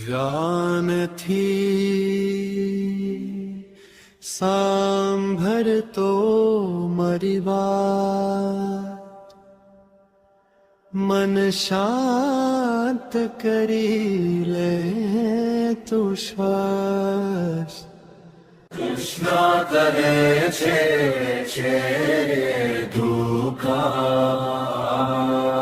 ज्ञानथी साम्भरतो मरिवा। मन शान्त करिले तु श्वास। कृष्णा करे छे छे स्वास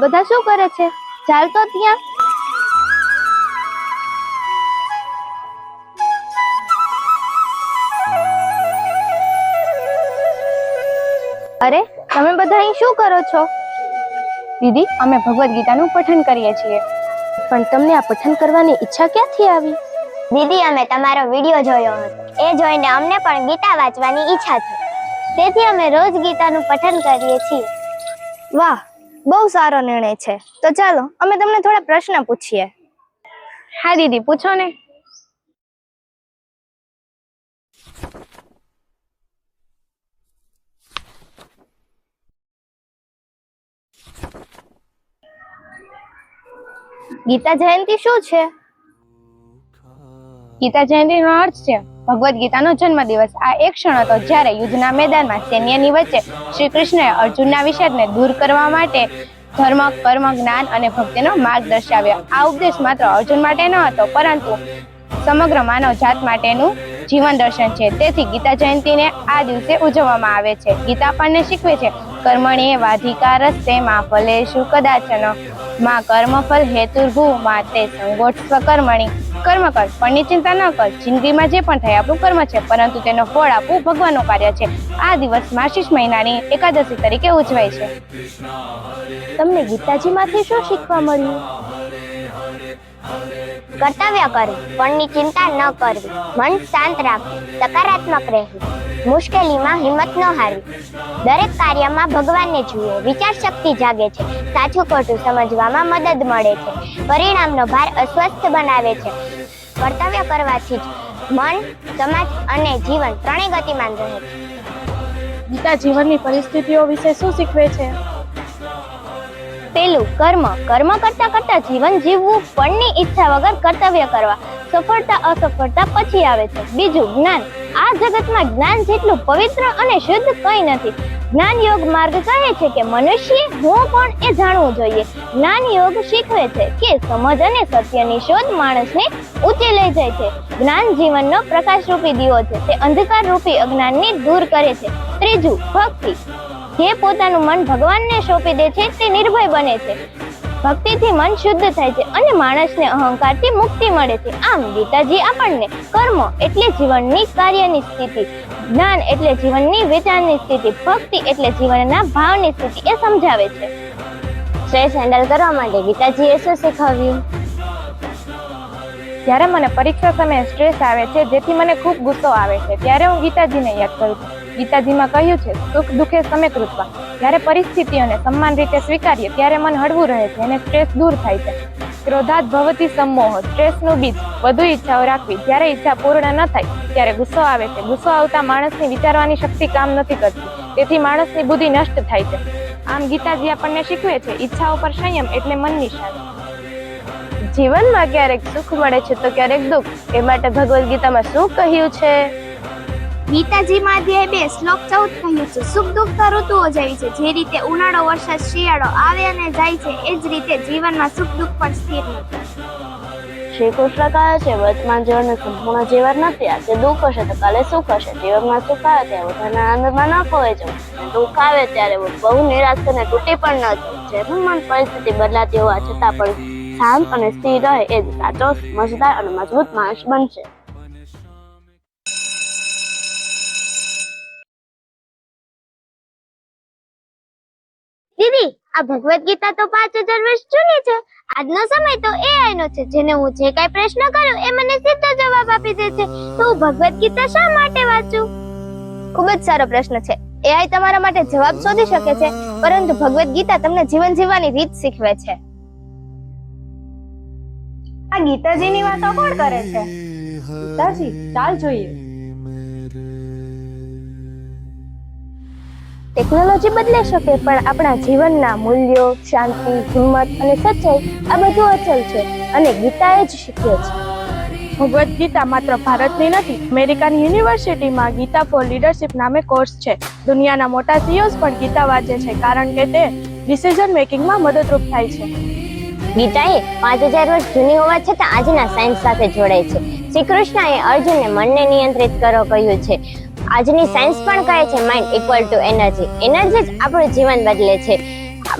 આ બધા શું કરે છે? ચાલ તો ત્યાં. અરે તમે બધા અહીં શું કરો છો? દીદી અમે ભગવદ્ ગીતાનું પઠન કરીએ છીએ. પણ તમને આ પઠન કરવાની ઈચ્છા ક્યાંથી આવી? દીદી અમે તમારો વીડિયો જોયો હતો. એ જોઈને અમને પણ ગીતા વાંચવાની ઈચ્છા થઈ. તેથી અમે રોજ ગીતાનું પઠન કરીએ છીએ. વાહ બહુ સારો નિર્ણય છે. તો ચાલો અમે તમને થોડા પ્રશ્ન પૂછીએ. હા દીદી પૂછો ને. ગીતા જયંતિ શું છે? ગીતા જયંતિનો અર્થ છે. ભગવદ્ ગીતાનો જન્મદિવસ. આ એક ક્ષણ હતો જ્યારે યુદ્ધના મેદાનમાં સૈન્યની વચ્ચે શ્રી કૃષ્ણએ અર્જુનના વિષાદને દૂર કરવા માટે ધર્મ, કર્મ, જ્ઞાન અને ભક્તિનો માર્ગ દર્શાવ્યો. આ ઉપદેશ માત્ર અર્જુન માટે ન હતો, પરંતુ સમગ્ર માનવ જાત માટેનું જીવન દર્શન છે. તેથી ગીતા જયંતિને આ દિવસે ઉજવવામાં આવે છે. ગીતા આપણને શીખવે છે કર્મણીએ વાધિકારસ્તે માં ફલેષુ કદાચન, માં કર્મફલ હેતુર્ભુ માતે સંગોઠ કર્મણી. કર્મ કર ફળની ચિંતા ન કર. જિંદગીમાં જે પણ થાય આપણું કર્મ છે, પરંતુ તેનો ફળ આપવું ભગવાનનું કાર્ય છે. આ દિવસ માર્ગશીર્ષ મહિનાની એકાદશી તરીકે ઉજવાય છે. તમને ગીતાજીમાંથી શું શીખવા મળ્યું? કર્તવ્ય કરવું પણની ચિંતા ન કરવી, મન શાંત રાખવું, સકારાત્મક રહેવું, મુશ્કેલીમાં હિંમત ન હારવી. દરેક કાર્યમાં ભગવાનને જુઓ, વિચાર શક્તિ જાગે છે, સાચું ખોટું સમજવામાં મદદ મળે છે, પરિણામનો ભાર અસ્વસ્થ બનાવે છે. કર્તવ્ય કરવાથી જ મન, સમાજ અને જીવન ત્રણેય ગતિમાન રહે છે. ગીતા જીવનની પરિસ્થિતિઓ વિશે શું શીખવે છે? પેલું કર્મ કર્મ કરતા કરતા જીવન જીવવું પણની ઈચ્છા વગર કર્તવ્ય કરવા. સફળતા, અસફળતા પછી આવે છે. બીજું જ્ઞાન. આ જગતમાં જ્ઞાન જેટલું પવિત્ર અને શુદ્ધ કંઈ નથી. જ્ઞાન યોગ માર્ગ કહે છે કે મનુષ્ય, હું પણ એ જાણવું જોઈએ. જ્ઞાન યોગ શીખવે છે કે સમજ અને સત્યની શોધ માણસને ઊંચે લઈ જાય છે. જ્ઞાન જીવનનો પ્રકાશરૂપી દીવો છે. તે અંધકાર રૂપી અજ્ઞાનને દૂર કરે છે. ત્રીજું, ભક્તિ. જે પોતાનું મન ભગવાનને સોંપી દે છે, તે નિર્ભય બને છે. ભક્તિથી મન શુદ્ધ થાય છે અને માણસને અહંકારથી મુક્તિ મળે છે. આમ ગીતાજી આપણને કર્મ એટલે જીવનની કાર્યની સ્થિતિ, જ્ઞાન એટલે જીવનની વિચારની સ્થિતિ, ભક્તિ એટલે જીવનના ભાવની સ્થિતિ એ સમજાવે છે. સ્ટ્રેસ હેન્ડલ કરવા માટે ગીતાજીએ શું શીખવ્યું? જ્યારે મને પરીક્ષા સમયે સ્ટ્રેસ આવે છે, જેથી મને ખૂબ ગુસ્સો આવે છે, ત્યારે હું ગીતાજીને યાદ કરું છું. ગીતાજીમાં કહ્યું છે, સુખ દુઃખે સમે કૃત્વા જ્યારે પરિસ્થિતિઓને સમાન રીતે સ્વીકારીએ, ત્યારે મન હળવું રહે છે અને સ્ટ્રેસ દૂર થાય છે. ક્રોધાત ભવતી સમોહ, સ્ટ્રેસનું બીજ. વધુ ઈચ્છાઓ રાખવી. જ્યારે ઈચ્છા પૂર્ણ ન થાય, ત્યારે ગુસ્સો આવે છે. ગુસ્સો આવતા માણસની વિચારવાની શક્તિ કામ નથી કરતી. તેથી માણસની બુદ્ધિ નષ્ટ થાય છે. આમ ગીતાજી આપણને શીખવે છે, ઈચ્છાઓ પર સંયમ એટલે મનની શાંતિ જીવનમાં ક્યારેક સુખ મળે છે તો ક્યારેક દુઃખ. એ માટે ભગવદ્ ગીતામાં શું કહ્યું છે? ગીતાજીમાં અધ્યાય બે, શ્લોક ચૌદ કહ્યું છે, સુખ દુઃખ તો ઋતુઓ જેવી છે, જે રીતે ઉનાળો, વરસાદ, શિયાળો આવે અને જાય છે, એ જ રીતે જીવનમાં સુખ દુઃખ પણ સ્થિર નથી. શ્રી કૃષ્ણ કહે છે, વર્તમાન જીવનનું સંપૂર્ણ જીવન નથી આજે દુઃખ હશે તો કાલે સુખ હશે, જીવનમાં સુખ આવે ત્યારે બધાના આનંદમાં ન ખોવાઈ જવું દુઃખ આવે ત્યારે બહુ નિરાશ થઈને તૂટી પણ ન જવું જેનું મન પરિસ્થિતિ બદલાતી હોવા છતાં પણ શાંત અને સ્થિર રહે, એ જ સાચો મજદાર અને મજબૂત માણસ બનશે. દીદી આ ભગવદ ગીતા તો પાંચ હજાર વર્ષ જૂની છે. આજનો સમય તો એઆઈ નો છે જેને હું જે કઈ પ્રશ્ન કરું એ મને સીધો જવાબ આપી દે છે. તો હું ભગવદ ગીતા શા માટે વાંચું? ખૂબ જ સારો પ્રશ્ન છે. એઆઈ તમારા માટે જવાબ શોધી શકે છે પરંતુ ભગવદ્ ગીતા તમને જીવન જીવવાની રીત શીખવે છે. આ ગીતાજીની વાતો કોણ કરે છે? ગીતાજી ચાલ જોઈએ. ટેકનોલોજી બદલી શકે પણ આપણા જીવનના મૂલ્યો શાંતિ હિંમત અને સચ્ચાઈ આ બધું અચલ છે અને ગીતાએ જ શીખવે છે. ભગવદ્ ગીતા માત્ર ભારતની નથી અમેરિકન યુનિવર્સિટીમાં ગીતા ફોર લીડરશિપ નામે કોર્સ છે. દુનિયાના મોટા સીઓઝ પણ ગીતા વાંચે છે કારણ કે તે ડિસિઝન મેકિંગમાં મદદરૂપ થાય છે. ગીતાએ પાંચ હજાર વર્ષ જૂની હોવા છતાં આજના સાયન્સ સાથે જોડાય છે. શ્રી કૃષ્ણએ અર્જુનને મનને નિયંત્રિત કરો કહ્યું છે. આજની સાયન્સ પણ કહે છે mind equal to energy energy જ આપણું જીવન બદલે છે.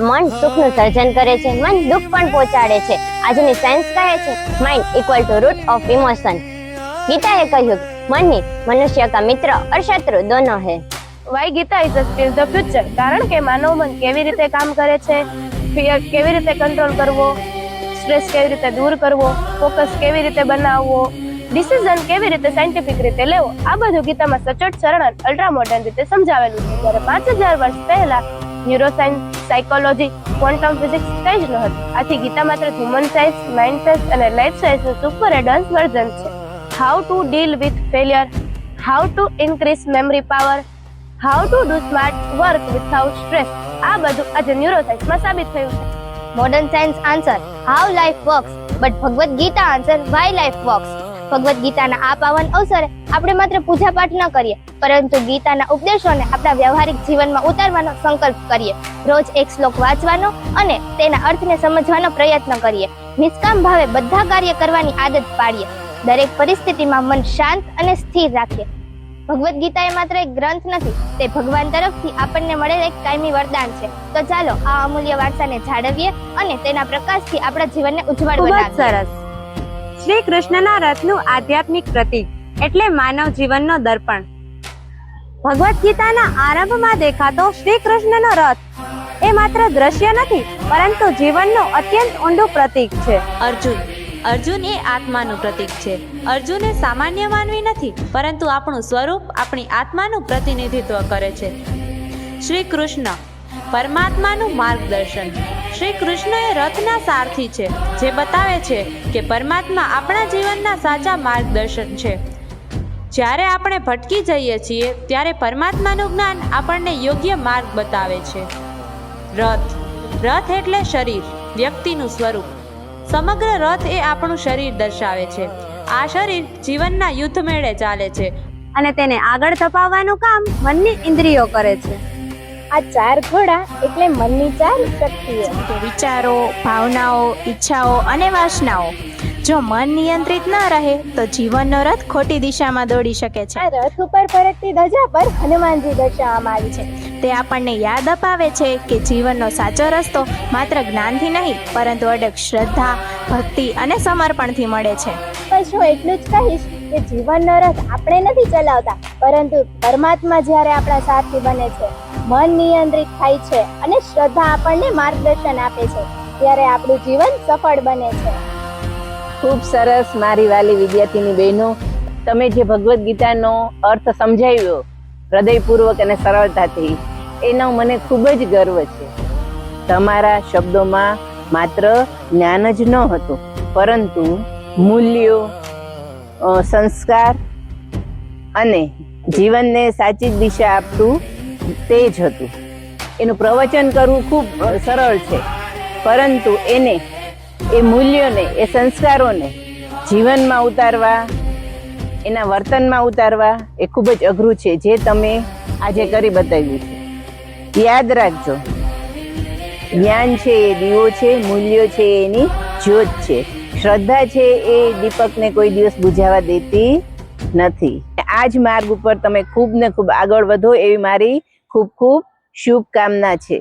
મન સુખનું સર્જન કરે છે, મન દુઃખ પણ પહોંચાડે છે. આજની સાયન્સ કહે છે mind equal to root of emotion ગીતાએ કહ્યું, મનની મનુષ્ય કા મિત્ર ઓર શત્રુ દોનો હે. Why Gita is still the future કારણ કે માનવ મન કેવી રીતે કામ કરે છે? ફિયર કેવી રીતે કંટ્રોલ કરવો? સ્ટ્રેસ કેવી રીતે દૂર કરવો? ફોકસ કેવી રીતે બનાવવો? ડિસિઝન કેવી રીતે સાયન્ટિફિક રીતે લેવો? આ બધું ગીતામાં સચોટ, સરળ અને અલ્ટ્રા મોડર્ન રીતે સમજાવેલું છે. જ્યારે પાંચ હજાર વર્ષ પહેલા ન્યુરોસાયન્સ સાયકોલોજી ક્વોન્ટમ ફિઝિક્સ કંઈ જ ન હતું આથી ગીતા માત્ર હ્યુમન સાયન્સ માઇન્ડ સાયન્સ અને લાઈફ સાયન્સનું સુપર એડવાન્સ વર્ઝન છે. How to deal with failure how to increase memory power how to do smart work without stress આ બધું આજે ન્યુરોસાયન્સમાં સાબિત થયું છે. Modern science answer how life works but Bhagavad Gita answer why life works Bhagavad ગીતાના આ પાવન અવસરે આપણે માત્ર પૂજા પાઠ ન કરીએ પરંતુ ગીતાના ઉપદેશોને આપણા વ્યવહારિક જીવનમાં ઉતારવાનો સંકલ્પ કરીએ. રોજ એક શ્લોક વાંચવાનો અને તેના અર્થને સમજવાનો પ્રયત્ન કરીએ. નિષ્કામ ભાવે બધા કાર્ય કરવાની આદત પાડીએ. દરેક પરિસ્થિતિમાં મન શાંત અને સ્થિર રાખીએ. ભગવદ્ ગીતા એ માત્ર એક ગ્રંથ નથી તે ભગવાન તરફથી આપણને મળેલ એક કાયમી વરદાન છે. તો ચાલો આ અમૂલ્ય વારસાને જાળવીએ અને તેના પ્રકાશથી આપણા જીવનને ઉજ્જવળ બનાવીએ. સરસ. શ્રી કૃષ્ણના રથનું આધ્યાત્મિક પ્રતીક, એટલે માનવ જીવનનો દર્પણ. ભગવદ્ ગીતાના આરંભમાં દેખાતો શ્રી કૃષ્ણનો રથ, એ માત્ર દ્રશ્ય નથી, પરંતુ જીવનનું અત્યંત ઊંડું પ્રતીક છે. અર્જુન અર્જુન એ આત્માનું પ્રતીક છે. અર્જુન એ સામાન્ય માનવી નથી, પરંતુ આપણું સ્વરૂપ આપણી આત્માનું પ્રતિનિધિત્વ કરે છે. શ્રી કૃષ્ણ પરમાત્માનું માર્ગદર્શન. શ્રી કૃષ્ણ એ રથના સારથી છે, જે બતાવે છે કે પરમાત્મા આપણા જીવનના સાચા માર્ગદર્શન છે. જ્યારે આપણે ભટકી જઈએ છીએ, ત્યારે પરમાત્માનું જ્ઞાન આપણને યોગ્ય માર્ગ બતાવે છે. રથ. રથ એટલે શરીર, વ્યક્તિનું સ્વરૂપ. સમગ્ર રથ એ આપણું શરીર દર્શાવે છે. આ શરીર જીવનના યુદ્ધ મેળે ચાલે છે. અને તેને આગળ ધપાવવાનું કામ મનની ઇન્દ્રિયો કરે છે. આ ચાર ઘોડા એટલે મનની ચાર શક્તિઓ. વિચારો ભાવનાઓ ઈચ્છાઓ અને વાસનાઓ. જો મન નિયંત્રિત ન રહે તો જીવનનો રથ ખોટી દિશામાં દોડી શકે છે. આ રથ ઉપર ફરકતી ધજા પર હનુમાનજી દર્શાવવામાં આવી છે. તે આપણને યાદ અપાવે છે કે જીવનનો સાચો રસ્તો માત્ર જ્ઞાનથી નહીં પરંતુ અડગ શ્રદ્ધા ભક્તિ અને સમર્પણથી મળે છે. બસ હું એટલું જ કહીશ કે જીવનનો રથ આપણે નથી ચલાવતા પરંતુ પરમાત્મા જ્યારે આપણા સાથી બને છે મન નિયંત્રિત થાય છે અને શ્રદ્ધા આપણને માર્ગદર્શન આપે છે ત્યારે આપણું જીવન સફળ બને છે. ખૂબ સરસ મારી વાલી વિદ્યાર્થીની બહેનો, તમે જે ભગવદ્ ગીતાનો અર્થ સમજાવ્યો, હૃદયપૂર્વક અને સરળતાથી, એનો મને ખૂબ જ ગર્વ છે. તમારા શબ્દોમાં માત્ર જ્ઞાન જ ન હતું, પરંતુ મૂલ્યો સંસ્કાર અને જીવનને સાચી જ દિશા આપતું તે જ હતું. એનું પ્રવચન કરવું ખૂબ સરળ છે, પરંતુ એને એ મૂલ્યોને, એ સંસ્કારોને જીવનમાં ઉતારવા, એના વર્તનમાં ઉતારવા એ ખૂબ જ અઘરું છે, જે તમે આજે કરી બતાવ્યું છે. યાદ રાખજો, જ્ઞાન છે એ દીવો છે, મૂલ્યો છે એની જ્યોત છે. શ્રદ્ધા છે એ દીપકને કોઈ દિવસ બુઝાવા દેતી નથી. આ જ માર્ગ ઉપર તમે ખૂબ ને ખૂબ આગળ વધો એવી મારી ખૂબ ખૂબ શુભકામના છે.